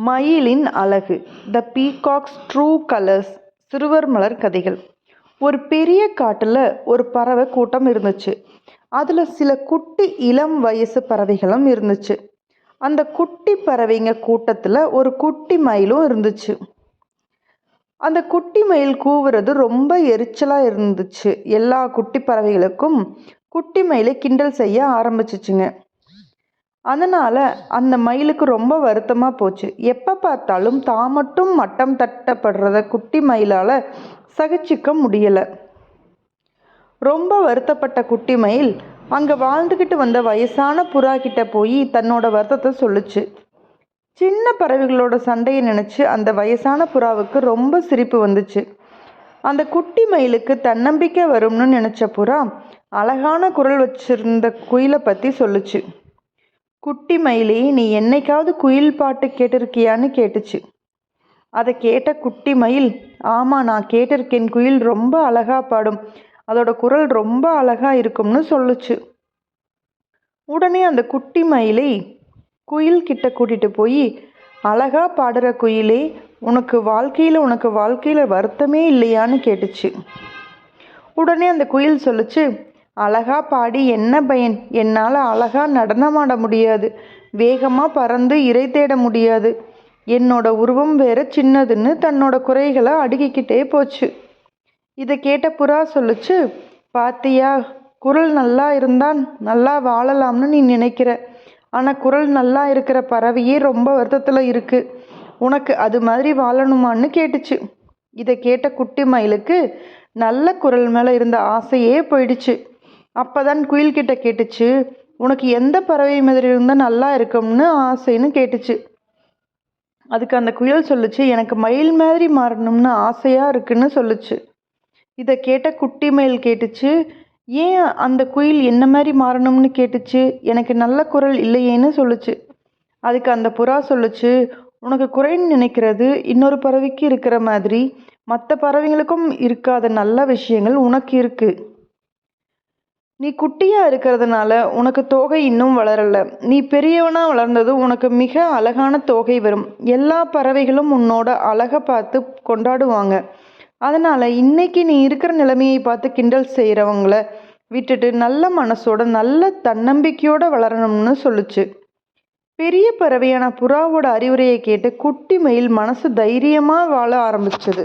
மயிலின் அழகு. த peacocks true colours சிறுவர் மலர் கதைகள். ஒரு பெரிய காட்டில் ஒரு பறவை கூட்டம் இருந்துச்சு. அதில் சில குட்டி இளம் வயசு பறவைகளும் இருந்துச்சு. அந்த குட்டி பறவைங்க கூட்டத்தில் ஒரு குட்டி மயிலும் இருந்துச்சு. அந்த குட்டி மயில் கூவுறது ரொம்ப எரிச்சலாக இருந்துச்சு. எல்லா குட்டி பறவைகளுக்கும் குட்டி மயிலை கிண்டல் செய்ய ஆரம்பிச்சிச்சுங்க. அதனால் அந்த மயிலுக்கு ரொம்ப வருத்தமாக போச்சு. எப்போ பார்த்தாலும் தான் மட்டும் மட்டம் தட்டப்படுறத குட்டி மயிலால் சகிச்சிக்க முடியலை. ரொம்ப வருத்தப்பட்ட குட்டி மயில் அங்கே வாழ்ந்துக்கிட்டு வந்த வயசான புறா கிட்ட போய் தன்னோட வருத்தத்தை சொல்லுச்சு. சின்ன பறவைகளோட சண்டையை நினச்சி அந்த வயசான புறாவுக்கு ரொம்ப சிரிப்பு வந்துச்சு. அந்த குட்டி மயிலுக்கு தன்னம்பிக்கை வரும்னு நினச்ச புறா அழகான குரல் வச்சிருந்த குயிலை பற்றி சொல்லுச்சு. குட்டி மயிலே நீ என்னைக்காவது குயில் பாட்டு கேட்டிருக்கியான்னு கேட்டுச்சு. அதை கேட்ட குட்டி மயில் ஆமாம் நான் கேட்டிருக்கேன். குயில் ரொம்ப அழகாக பாடும். அதோட குரல் ரொம்ப அழகாக இருக்கும்னு சொல்லுச்சு. உடனே அந்த குட்டி மயிலை குயில் கிட்ட கூட்டிகிட்டு போய் அழகாக பாடுற குயிலே உனக்கு வாழ்க்கையில் உனக்கு வாழ்க்கையில் வருத்தமே இல்லையான்னு கேட்டுச்சு. உடனே அந்த குயில் சொல்லுச்சு அழகா பாடி என்ன பயன்? என்னால் அழகா நடனமாட முடியாது. வேகமாக பறந்து இறை தேட முடியாது. என்னோட உருவம் வேற சின்னதுன்னு தன்னோட குறைகளை அடுக்கிக்கிட்டே போச்சு. இதை கேட்ட புறா சொல்லுச்சு பாத்தியா குரல் நல்லா இருந்தால் நல்லா வாழலாம்னு நீ நினைக்கிற. ஆனால் குரல் நல்லா இருக்கிற பறவையே ரொம்ப வருத்தத்தில் இருக்கு. உனக்கு அது மாதிரி வாழணுமான்னு கேட்டுச்சு. இதை கேட்ட குட்டி மயிலுக்கு நல்ல குரல் மேலே இருந்த ஆசையே போயிடுச்சு. அப்போதான் குயில்கிட்ட கேட்டுச்சு உனக்கு எந்த பறவை மாதிரி இருந்தால் நல்லா இருக்கும்னு ஆசைன்னு கேட்டுச்சு. அதுக்கு அந்த குயில் சொல்லுச்சு எனக்கு மயில் மாதிரி மாறணும்னு ஆசையாக இருக்குன்னு சொல்லுச்சு. இதை கேட்ட குட்டி மயில் கேட்டுச்சு ஏன் அந்த குயில் என்ன மாதிரி மாறணும்னு கேட்டுச்சு? எனக்கு நல்ல குரல் இல்லையேன்னு சொல்லுச்சு. அதுக்கு அந்த புறா சொல்லுச்சு உனக்கு குறைன்னு நினைக்கிறது இன்னொரு பறவைக்கு இருக்கிற மாதிரி மற்ற பறவைங்களுக்கும் இருக்காத நல்ல விஷயங்கள் உனக்கு இருக்குது நீ குட்டியா இருக்கிறதுனால உனக்கு தோகை இன்னும் வளரல. நீ பெரியவனா வளர்ந்ததும் உனக்கு மிக அழகான தோகை வரும். எல்லா பறவைகளும் உன்னோட அழகை பார்த்து கொண்டாடுவாங்க. அதனால இன்னைக்கு நீ இருக்கிற நிலைமையை பார்த்து கிண்டல் செய்கிறவங்கள விட்டுட்டு நல்ல மனசோட நல்ல தன்னம்பிக்கையோட வளரணும்னு சொல்லுச்சு. பெரிய பறவையான புறாவோட அறிவுரையை கேட்டு குட்டி மயில் மனசு தைரியமாக வாழ ஆரம்பிச்சது.